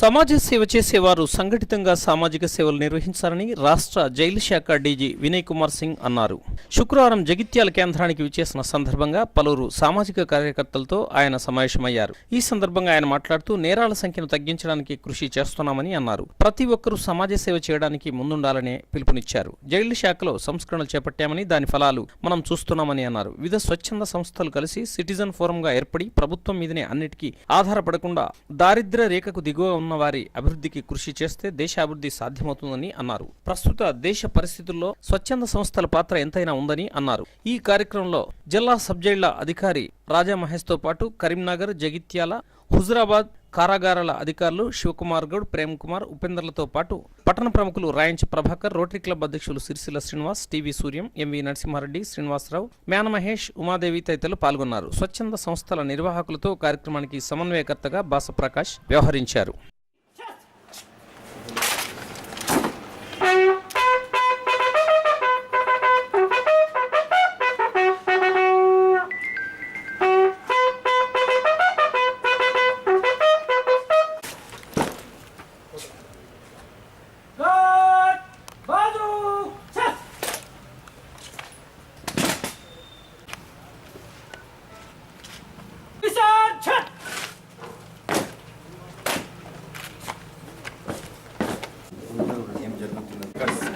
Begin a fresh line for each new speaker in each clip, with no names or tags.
సమాజ సేవ చేసేవారు సంఘటితంగా సామాజిక సేవలు నిర్వహించాలని రాష్ట్ర జైలు శాఖ డీజీ వినయ్ కుమార్ సింగ్ అన్నారు. శుక్రవారం జగిత్యాల కేంద్రానికి విచ్చేసిన సందర్భంగా పలువురు సామాజిక కార్యకర్తలతో ఆయన సమావేశమయ్యారు. ఈ సందర్భంగా ఆయన మాట్లాడుతూ నేరాల సంఖ్యను తగ్గించడానికి కృషి చేస్తున్నామని అన్నారు. ప్రతి ఒక్కరూ సమాజ సేవ చేయడానికి ముందుండాలనే పిలుపునిచ్చారు. జైలు శాఖలో సంస్కరణలు చేపట్టామని దాని ఫలాలు మనం చూస్తున్నామని అన్నారు. వివిధ స్వచ్ఛంద సంస్థలు కలిసి సిటిజన్ ఫోరంగా ఏర్పడి ప్రభుత్వం మీదనే అన్నిటికీ ఆధారపడకుండా దారిద్ర రేఖకు దిగువ ఉన్న వారి అభివృద్ధికి కృషి చేస్తే దేశ అభివృద్ధి సాధ్యమవుతుందని అన్నారు. ప్రస్తుత దేశ పరిస్థితుల్లో స్వచ్ఛంద సంస్థల పాత్ర ఎంతైనా ఉందని అన్నారు. ఈ కార్యక్రమంలో జిల్లా సబ్జైళ్ళ అధికారి రాజా మహేష్తో పాటు కరీంనగర్ జగిత్యాల హుజురాబాద్ కారాగారాల అధికారులు శివకుమార్ గౌడ్ ప్రేమ్ కుమార్ ఉపేందర్లతో పాటు పట్టణ ప్రముఖులు రాయంచి ప్రభాకర్ రోటరీ క్లబ్ అధ్యక్షులు సిరిసిల్ల శ్రీనివాస్ టీవీ సూర్యం ఎంవి నరసింహారెడ్డి శ్రీనివాసరావు మేన మహేష్ ఉమాదేవి తదితరులు పాల్గొన్నారు. స్వచ్ఛంద సంస్థల నిర్వాహకులతో కార్యక్రమానికి సమన్వయకర్తగా బాసప్రకాష్ వ్యవహరించారు.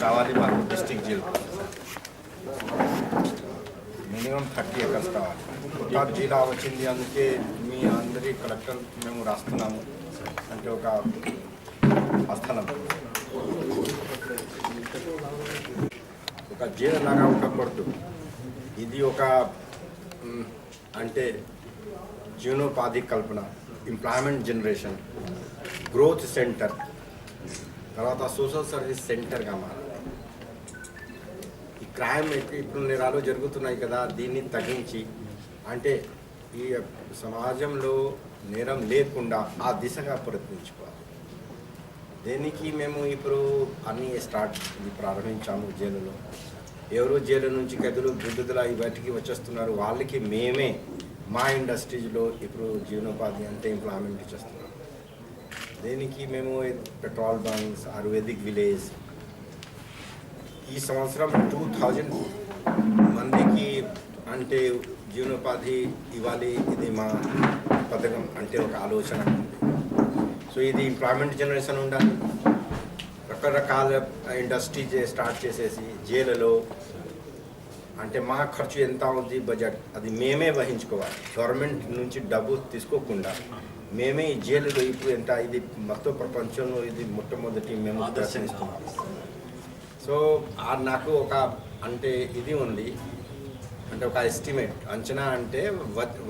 కావాలి మాకు డిస్టిక్ జిల్లా మినిమం థర్టీ ఎకర్స్ కావాలి. కొత్త జిల్లా వచ్చింది అందుకే మీ అందరి కలెక్టర్ మేము రాస్తున్నాము. అంటే ఒక అస్థలం ఒక జైలు లాగా ఉండకూడదు. ఇది ఒక అంటే జీవనోపాధి కల్పన ఎంప్లాయ్మెంట్ జనరేషన్ గ్రోత్ సెంటర్ తర్వాత సోషల్ సర్వీస్ సెంటర్గా మారాలి. క్రైమ్ ఇప్పుడు నేరాలు జరుగుతున్నాయి కదా దీన్ని తగ్గించి. అంటే ఈ సమాజంలో నేరం లేకుండా ఆ దిశగా ప్రయత్నించుకోవాలి. దీనికి మేము ఇప్పుడు అన్ని స్టార్ట్ ఇది ప్రారంభించాము జైలులో. ఎవరు జైలు నుంచి కదులు బిడ్డుదల బయటికి వచ్చేస్తున్నారు వాళ్ళకి మేమే మా ఇండస్ట్రీస్లో ఇప్పుడు జీవనోపాధి అంటే ఎంప్లాయ్మెంట్ ఇచ్చేస్తున్నాం దీనికి మేము పెట్రోల్ బంక్స్ ఆయుర్వేదిక్ విలేజ్ ఈ సంవత్సరం టూ థౌజండ్ మందికి అంటే జీవనోపాధి ఇవ్వాలి. ఇది మా పథకం అంటే ఒక ఆలోచన. సో ఇది ఎంప్లాయ్మెంట్ జనరేషన్ ఉండాలి రకరకాల ఇండస్ట్రీ స్టార్ట్ చేసేసి జైలులో. అంటే మా ఖర్చు ఎంత ఉంది బడ్జెట్ అది మేమే వహించుకోవాలి. గవర్నమెంట్ నుంచి డబ్బు తీసుకోకుండా మేమే ఈ జైలులో ఇప్పుడు ఎంత? ఇది మొత్తం ప్రపంచంలో ఇది మొట్టమొదటి మేము ప్రదర్శనిస్తున్నాం సో నాకు ఒక అంటే ఇది ఉంది. అంటే ఒక ఎస్టిమేట్ అంచనా అంటే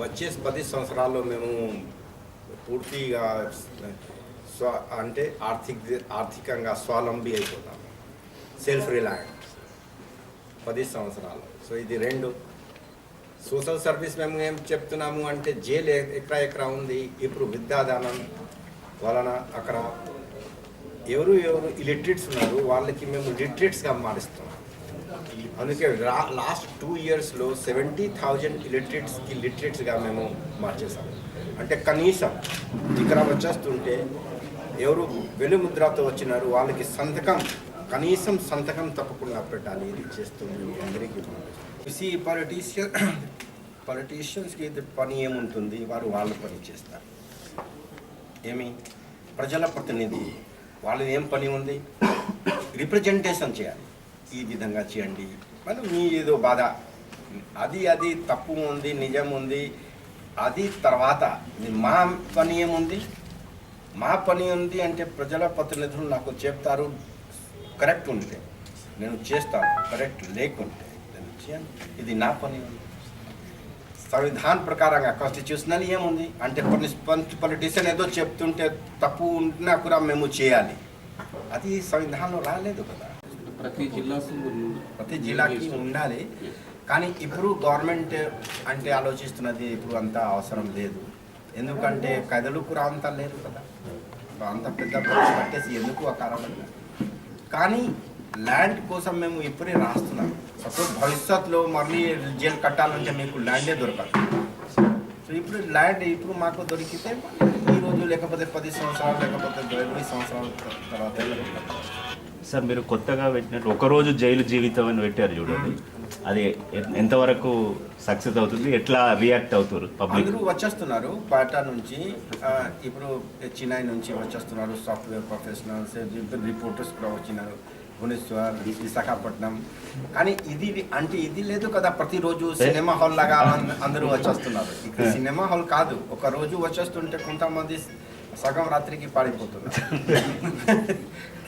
వచ్చే పది సంవత్సరాల్లో మేము పూర్తిగా స్వ అంటే ఆర్థిక ఆర్థికంగా స్వావలంబి అయిపోతాం. సెల్ఫ్ రిలయన్స్ పది సంవత్సరాలు సో ఇది రెండు. సోషల్ సర్వీస్ మేము ఏం చెప్తున్నాము అంటే జైలు ఎక్కడ ఎక్కడ ఉంది. ఇప్పుడు విద్యాదానం వలన అక్కడ ఎవరు ఎవరు ఇలిటరేట్స్ ఉన్నారు వాళ్ళకి మేము లిటరేట్స్గా మారుస్తున్నాం. అందుకే లాస్ట్ టూ ఇయర్స్లో సెవెంటీ థౌజండ్ ఇలిటరేట్స్కి లిటరేట్స్గా మేము మార్చేసాము అంటే కనీసం ఇక్కడ వచ్చేస్తుంటే ఎవరు వెలుముద్రతో వచ్చినారు వాళ్ళకి సంతకం కనీసం సంతకం తప్పకుండా పెట్టాలి ఇది చేస్తుంది అందరికీ సి పొలిటీషియన్ పొలిటీషియన్స్కి అయితే పని ఏముంటుంది? వారు వాళ్ళ పని చేస్తారు. ఏమి? ప్రజల ప్రతినిధి. వాళ్ళది ఏం పని ఉంది? రిప్రజెంటేషన్ చేయాలి. ఈ విధంగా చేయండి. మరి మీ ఏదో బాధ. అది అది తప్పు ఉంది నిజం ఉంది. అది తర్వాత మా పని ఏముంది? మా పని ఉంది అంటే ప్రజల ప్రతినిధులు నాకు చెప్తారు. కరెక్ట్ ఉంటే నేను చేస్తాను. కరెక్ట్ లేకుంటే నేను చేయను. ఇది నా పని ఉంది. సంవిధాన్ ప్రకారంగా కాన్స్టిట్యూషనల్ ఏముంది అంటే పొలిటీషియన్ ఏదో చెప్తుంటే తప్పు ఉన్నా కూడా మేము చేయాలి. అది సంవిధానంలో రాలేదు కదా.
ప్రతి జిల్లాకు
ప్రతి జిల్లాకి ఉండాలి. కానీ ఇప్పుడు గవర్నమెంట్ అంటే ఆలోచిస్తున్నది ఇప్పుడు అంత అవసరం లేదు. ఎందుకంటే కథలు కూడా అంత లేదు కదా. అంత పెద్ద పెట్టేసి ఎందుకు ఆ కానీ ల్యాండ్ కోసం మేము ఇప్పుడే రాస్తున్నాం. సపోజ్ భవిష్యత్తులో మళ్ళీ జైలు కట్టాలంటే మీకు ల్యాండే దొరకదు. సో ఇప్పుడు ల్యాండ్ ఇప్పుడు మాకు దొరికితే ఈ రోజు లేకపోతే పది సంవత్సరాలు లేకపోతే ఇరవై సంవత్సరాల తర్వాత
సార్ మీరు కొత్తగా పెట్టినట్టు ఒకరోజు జైలు జీవితం అని పెట్టారు చూడండి. అది ఎంతవరకు సక్సెస్ అవుతుంది? ఎట్లా రియాక్ట్ అవుతారు పబ్లిక్?
అందరూ వచ్చేస్తున్నారు బాటా నుంచి ఇప్పుడు చెన్నై నుంచి వచ్చేస్తున్నారు సాఫ్ట్వేర్ ప్రొఫెషనల్స్ రిపోర్టర్స్ కూడా వచ్చినారు. భువనేశ్వర్ విశాఖపట్నం. కానీ ఇది అంటే ఇది లేదు కదా ప్రతిరోజు సినిమా హాల్ లాగా అందరూ వచ్చేస్తున్నారు. ఇక్కడ సినిమా హాల్ కాదు ఒక రోజు వచ్చేస్తుంటే కొంతమంది సగం రాత్రికి పాడిపోతున్నారు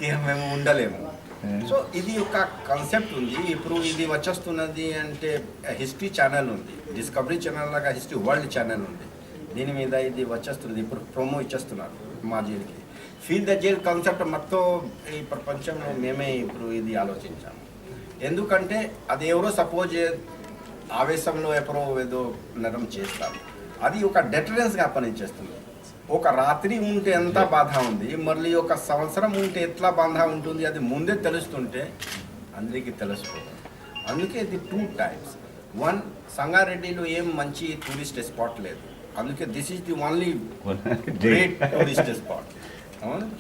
మేము ఉండలేము. సో ఇది ఒక కాన్సెప్ట్ ఉంది. ఇప్పుడు ఇది వచ్చేస్తున్నది అంటే హిస్టరీ ఛానల్ ఉంది. డిస్కవరీ ఛానల్ లాగా హిస్టరీ వరల్డ్ ఛానల్ ఉంది. దీని మీద ఇది వచ్చేస్తుంది ఇప్పుడు ప్రోమో ఇచ్చేస్తున్నారు మా జైలుకి. ఫీల్ ద జైల్ కాన్సెప్ట్ మొత్తం ఈ ప్రపంచంలో మేమే ఇప్పుడు ఇది ఆలోచించాము ఎందుకంటే అది ఎవరో సపోజ్ ఆవేశంలో ఎవరో ఏదో నరం చేస్తారు. అది ఒక డెటరెన్స్గా పనిచేస్తుంది. ఒక రాత్రి ఉంటే ఎంత బాధ ఉంది మళ్ళీ ఒక సంవత్సరం ఉంటే ఎట్లా బాధ ఉంటుంది అది ముందే తెలుస్తుంటే అందరికీ తెలుసుకోదు అందుకే ఇది టూ టైమ్స్ వన్ సంగారెడ్డిలో ఏం మంచి టూరిస్ట్ స్పాట్ లేదు. అందుకే this is the only great tourist spot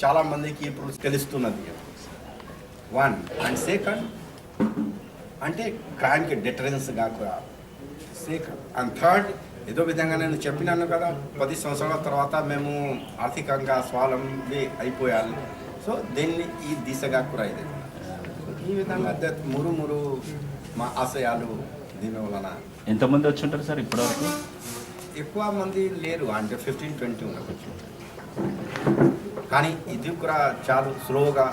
చాలా మందికి ఇప్పుడు తెలుస్తున్నది వన్ అండ్ సెకండ్ అంటే క్రైమ్కి డిటరెన్స్గా కూడా సెకండ్ అండ్ థర్డ్ ఏదో విధంగా నేను చెప్పినాను కదా పది సంవత్సరాల తర్వాత మేము ఆర్థికంగా స్వావలంబి అయిపోయాలి. సో దీన్ని ఈ దిశగా కూడా ఇది. ఈ విధంగా మురు మురు మా ఆశయాలు దీని వలన
ఎంతమంది వచ్చి ఉంటారు సార్ ఇప్పటివరకు?
ఎక్కువ మంది లేరు. అంటే ఫిఫ్టీన్ ట్వంటీ ఉండవచ్చు కానీ ఇది కూడా చాలా స్లోగా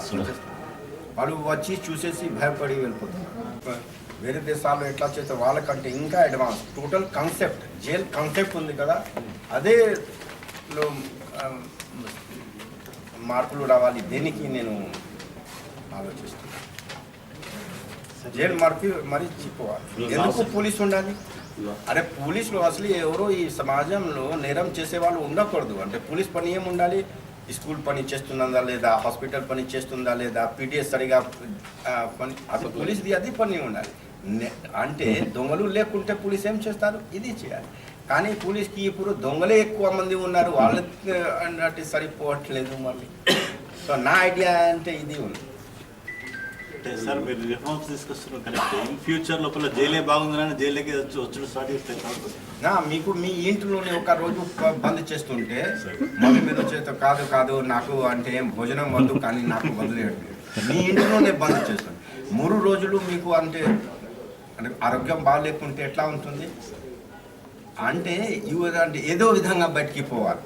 వాళ్ళు వచ్చి చూసేసి భయపడి వెళ్ళిపోతున్నారు. వేరే దేశాల్లో ఎట్లా చేస్తే వాళ్ళకంటే ఇంకా advance total concept jail concept ఉంది కదా. అదే మార్పులు రావాలి. దేనికి నేను ఆలోచిస్తున్నాను జైలు మార్పి మరీ చిక్కువాలి ఎందుకు పోలీసు ఉండాలి? అరే పోలీసులు అసలు ఎవరో ఈ సమాజంలో నేరం చేసే వాళ్ళు ఉండకూడదు. అంటే పోలీస్ పని ఏం ఉండాలి? స్కూల్ పని చేస్తుందా లేదా? హాస్పిటల్ పని చేస్తుందా లేదా? పీడిఎస్ సరిగా పని అసలు పోలీస్ది అది పని ఉండాలి. అంటే దొంగలు లేకుంటే పోలీస్ ఏం చేస్తారు? ఇది చేయాలి. కానీ పోలీస్కి ఇప్పుడు దొంగలే ఎక్కువ మంది ఉన్నారు. వాళ్ళకి అన్నట్టు సరిపోవట్లేదు మళ్ళీ. సో నా ఐడియా అంటే ఇది ఉంది.
అంటే సార్. మీరు రిఫార్మ్స్ తీసుకొస్తున్నారు కరెక్ట్ ఇన్ ఫ్యూచర్ లోపల జైలే బాగుందని జైలుకి వచ్చి వచ్చి స్టార్ట్ చేస్తే కాదు.
నా మీకు మీ ఇంట్లోనే ఒక రోజు బంద్ చేస్తుంటే మళ్ళీ మీరు చేత కాదు కాదు నాకు అంటే ఏం భోజనం వద్దు కానీ నాకు వదిలేయండి మీ ఇంట్లోనే బంద్ చేస్తుంది మూడు రోజులు మీకు అంటే అంటే ఆరోగ్యం బాగాలేకుంటే ఎట్లా ఉంటుంది? అంటే ఇవి అంటే ఏదో విధంగా బయటికి పోవాలి.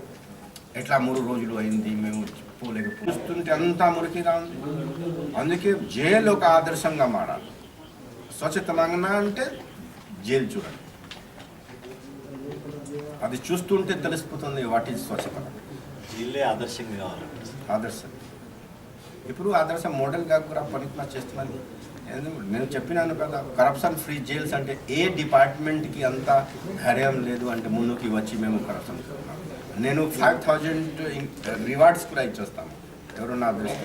ఎట్లా మూడు రోజులు అయింది మేము పోలేక చూస్తుంటే అంతా మురికిగా ఉంది అందుకే జైలు ఒక ఆదర్శంగా మారాలి. స్వచ్ఛతమంగా అంటే జైలు చూడండి. అది చూస్తుంటే తెలిసిపోతుంది వాట్ ఈజ్ స్వచ్ఛత
జైలే ఆదర్శంగా
ఆదర్శం. ఇప్పుడు ఆదర్శం మోడల్గా కూడా పనికిమా చేస్తున్నది ఎందుకు నేను చెప్పినాను కదా కరప్షన్ ఫ్రీ జైల్స్ అంటే ఏ డిపార్ట్మెంట్కి అంత ధైర్యం లేదు అంటే ముందుకి వచ్చి మేము కరప్షన్ నేను ఫైవ్ థౌజండ్ రివార్డ్స్ కూడా ఇచ్చేస్తాము. ఎవరు నా దృష్టి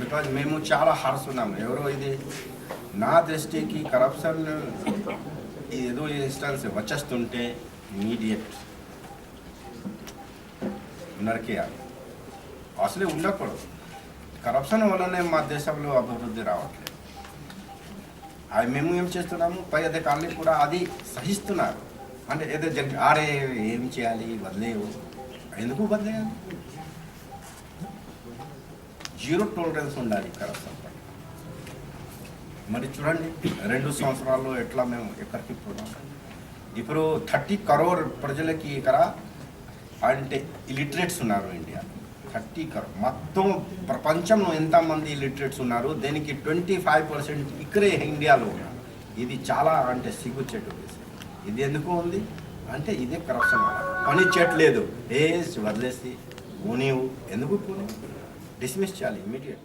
బికాజ్ మేము చాలా హార్స్ ఉన్నాము. ఎవరో ఇది? నా దృష్టికి కరప్షన్ ఏదో ఇన్స్టాన్స్ వచ్చేస్తుంటే ఇమీడియట్ నరికేయాలి అసలే ఉండకూడదు. కరప్షన్ వల్లనే మా దేశంలో అభివృద్ధి రావట్లేదు. అది మేము ఏం చేస్తున్నాము? పై అధికారులు కూడా అది సహిస్తున్నారు. అంటే ఏదో జరిగి ఆడే ఏం చేయాలి? వదిలేవు. ఎందుకు వదిలేయాలి? జీరో టోలరెన్స్ ఉండాలి కరప్షన్ మరి చూడండి రెండు సంవత్సరాల్లో ఎట్లా మేము ఎక్కడికి పోతాం ఇప్పుడు థర్టీ కరోర్ ప్రజలకి ఇక్కడ అంటే ఇలిటరేట్స్ ఉన్నారు ఇండియా. థర్టీ కరోడ్. మొత్తం ప్రపంచంలో ఎంతమంది లిటరేట్స్ ఉన్నారు? దీనికి ట్వంటీ ఫైవ్ పర్సెంట్ ఇక్కడే ఇండియాలో ఉన్నారు. ఇది చాలా అంటే సిగ్గుచెట్టు ఇది ఎందుకు ఉంది? అంటే ఇదే కరప్షన్ పని చేయట్లేదు. ఏ వదిలేసి పోనీవు. ఎందుకు పోనీ డిస్మిస్ చేయాలి ఇమీడియట్